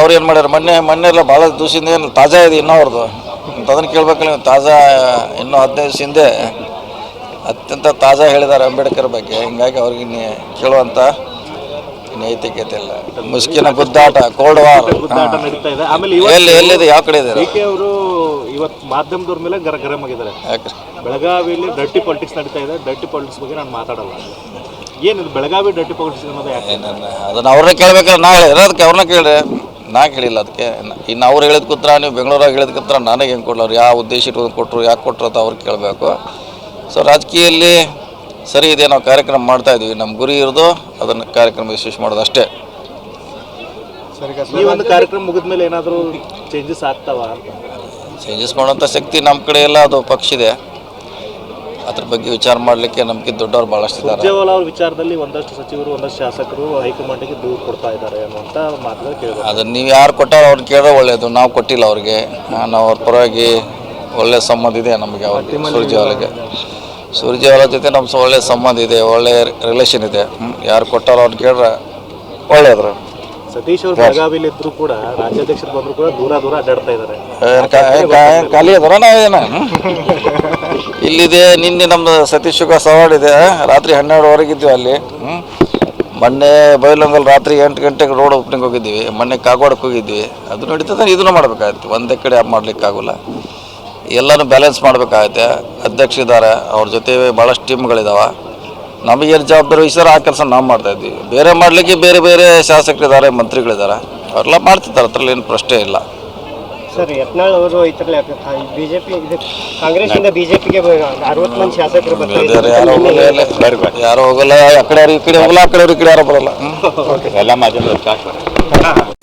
ಅವ್ರು ಏನು ಮಾಡ್ಯಾರ? ಮೊನ್ನೆ ಮೊನ್ನೆ ಎಲ್ಲ ಭಾಳ ದಿವಸದಿಂದ ಏನು ತಾಜಾ ಇದೆ ಇನ್ನೂ ಅವ್ರದ್ದು ಅದನ್ನು ಕೇಳ್ಬೇಕಲ್ಲ ತಾಜಾ ಇನ್ನೂ ಹದಿನೈದು ದಿವಸ ಹಿಂದೆ ಅತ್ಯಂತ ತಾಜಾ ಹೇಳಿದ್ದಾರೆ ಅಂಬೇಡ್ಕರ್ ಬಗ್ಗೆ. ಹಿಂಗಾಗಿ ಅವ್ರಿಗೆ ಇನ್ನು ಕೇಳುವಂಥ ನೈತಿಕತೆ ಇಲ್ಲ. ಮುಸ್ಕಿನ ಗುದ್ದಾಟ ಕೋಲ್ಡ್ ವಾರ್ ಎಲ್ಲಿ ಎಲ್ಲಿದೆ? ಯಾವ ಕಡೆ ಇದೆ? ಅವರು ಇವತ್ತು ಮಾಧ್ಯಮದವ್ರ ಮೇಲೆ ಗರ ಗರಂ ಆಗಿದ್ದಾರೆ. ಯಾಕ್ರಿ ಬೆಳಗಾವಿಯಲ್ಲಿ ಡರ್ಟಿ ಪಾಲಿಟಿಕ್ಸ್ ನಡೀತಾ ಇದೆ. ಡರ್ಟಿ ಪಾಲಿಟಿಕ್ಸ್ ಬಗ್ಗೆ ನಾನು ಮಾತಾಡಲ್ಲ. ಏನಿದು ಬೆಳಗಾವಿ ಡರ್ಟಿ ಪಾಲಿಟಿಕ್ಸ್ ಅನ್ನೋದು ಯಾಕೆ? ಅದನ್ನ ಅವ್ರನ್ನ ಕೇಳ್ಬೇಕಾದ್ರೆ ನಾ ಹೇಳಿದ್ರೆ ಅದಕ್ಕೆ ಅವ್ರನ್ನ ಕೇಳ್ರಿ. ನಾ ಕೇಳಿಲ್ಲ ಅದಕ್ಕೆ. ಇನ್ನು ಅವ್ರು ಹೇಳಿದ ಕೂತ್ರ ನೀವು ಬೆಂಗಳೂರಾಗ ಹೇಳಿದ ಕೂತ್ರ ನನಗೆ ಹೆಂಗೆ ಕೊಡ್ಲವ್ರು ಯಾವ ಉದ್ದೇಶ ಇಟ್ಕೊಂಡು ಕೊಟ್ಟರು ಯಾಕೆ ಕೊಟ್ಟರು ಅಂತ ಅವ್ರಿಗೆ ಕೇಳಬೇಕು. ಸೊ ರಾಜಕೀಯದಲ್ಲಿ ಸರಿ ಇದೆ ನಾವು ಕಾರ್ಯಕ್ರಮ ಮಾಡ್ತಾ ಇದೀವಿ ನಮ್ಮ ಗುರಿ ಇರೋದು ಅದನ್ನು ಕಾರ್ಯಕ್ರಮ ಯಶಸ್ವಿ ಮಾಡೋದು ಅಷ್ಟೇ. ಒಂದು ಕಾರ್ಯಕ್ರಮ ಮುಗಿದ್ಮೇಲೆ ಏನಾದರೂ ಚೇಂಜಸ್ ಆಗ್ತಾವ ಚೇಂಜಸ್ ಮಾಡೋಂಥ ಶಕ್ತಿ ನಮ್ಮ ಕಡೆ ಎಲ್ಲ ಅದು ಪಕ್ಷ ಇದೆ. ಅದ್ರ ಬಗ್ಗೆ ವಿಚಾರ ಮಾಡಲಿಕ್ಕೆ ನಮಗೆ ದೊಡ್ಡವರು ಭಾಳಷ್ಟು ಇದ್ದಾರೆ. ಅವ್ರ ವಿಚಾರದಲ್ಲಿ ಒಂದಷ್ಟು ಸಚಿವರು ಒಂದಷ್ಟು ಶಾಸಕರು ಹೈಕಮಾಂಡ್ಗೆ ದೂರು ಕೊಡ್ತಾ ಇದ್ದಾರೆ ಅನ್ನುವಂತ ಮಾತು ಕೇಳಿದ್ರು ಅದನ್ನು ನೀವು ಯಾರು ಕೊಟ್ಟಾರೋ ಅವ್ರನ್ನ ಕೇಳೋ ಒಳ್ಳೆಯದು ನಾವು ಕೊಟ್ಟಿಲ್ಲ ಅವ್ರಿಗೆ. ನಾವು ಅವ್ರ ಪರವಾಗಿ ಒಳ್ಳೆಯ ಸಂಬಂಧ ಇದೆ ನಮಗೆ ಅವ್ರಿಗೆ ಸೂರ್ಜೇವಾಲ ಜೊತೆ ನಮ್ಮ ಒಳ್ಳೆ ಒಳ್ಳೆಯ ಸಂಬಂಧ ಇದೆ ಒಳ್ಳೆಯ ರಿಲೇಷನ್ ಇದೆ. ಯಾರು ಕೊಟ್ಟಾರೋ ಅವ್ರು ಕೇಳ್ರೆ ಒಳ್ಳೆಯದ್ರು ಸತೀಶ್ ಅವರು ಬೆಳಗಾವಿಲಿ ಇದ್ರು ಕೂಡ ರಾಜ್ಯಾಧ್ಯಕ್ಷರು ಬಂದ್ರು ಕೂಡ ದೂರ ದೂರ ಅಡ್ಡಾಡ್ತಾ ಇದ್ದಾರೆ. ಖಾಲಿ ಅದರ ನಾವೇನು? ಇಲ್ಲಿದೆ, ನಿನ್ನೆ ನಮ್ಮ ಸತೀಶ್ ಶುಗ ಸವಾಡ್ ಇದೆ. ರಾತ್ರಿ ಹನ್ನೆರಡುವರೆಗೆ ಇದ್ವಿ ಅಲ್ಲಿ. ಮೊನ್ನೆ ಬೈಲೊಂಗಲ್ ರಾತ್ರಿ ಎಂಟು ಗಂಟೆಗೆ ರೋಡ್ ಓಪನಿಂಗ್ ಹೋಗಿದ್ವಿ ಮೊನ್ನೆ ಕಾಗೋಡಕ್ಕೆ ಹೋಗಿದ್ವಿ ಅದು ನಡೀತದೆ, ಇದನ್ನು ಮಾಡಬೇಕಾಗಿತ್ತು ಒಂದೇ ಕಡೆ ಮಾಡ್ಲಿಕ್ಕಾಗಲ್ಲ ಎಲ್ಲನೂ ಬ್ಯಾಲೆನ್ಸ್ ಮಾಡಬೇಕಾಗತ್ತೆ. ಅಧ್ಯಕ್ಷ ಇದ್ದಾರೆ, ಅವ್ರ ಜೊತೆ ಭಾಳಷ್ಟು ಟೀಮ್ಗಳಿದಾವೆ ನಮಗೇನು ಜವಾಬ್ದಾರಿ ವಹಿಸಿದ್ರೆ ಆ ಕೆಲಸ ನಾವು ಮಾಡ್ತಾ ಇದ್ವಿ ಬೇರೆ ಮಾಡಲಿಕ್ಕೆ ಬೇರೆ ಬೇರೆ ಶಾಸಕರಿದ್ದಾರೆ, ಮಂತ್ರಿಗಳಿದ್ದಾರೆ. ಅವರೆಲ್ಲ ಮಾಡ್ತಿದ್ದಾರೆ, ಅದರಲ್ಲಿ ಏನು ಪ್ರಶ್ನೆ ಇಲ್ಲ. ಸರ್ ಯತ್ನಾಳ್ ಅವರು ಇತರಲ್ಲ ಬಿಜೆಪಿ ಇದು ಕಾಂಗ್ರೆಸ್ನಿಂದ ಬಿಜೆಪಿಗೆ ಅರವತ್ತು ಮಂದಿ ಶಾಸಕರು ಬರ್ತಾರೆ. ಬೇರೆ ಯಾರು ಹೋಗಲ್ಲ. ಯಾರು ಹೋಗಲ್ಲ. ಆ ಕಡೆ ಯಾರು ಈ ಕಡೆ ಹೋಗಲ್ಲ ಆ ಕಡೆ ಯಾರು ಈ ಕಡೆ ಯಾರು ಬರಲ್ಲ. ಎಲ್ಲ ಮಾಧ್ಯಮದವ್ರು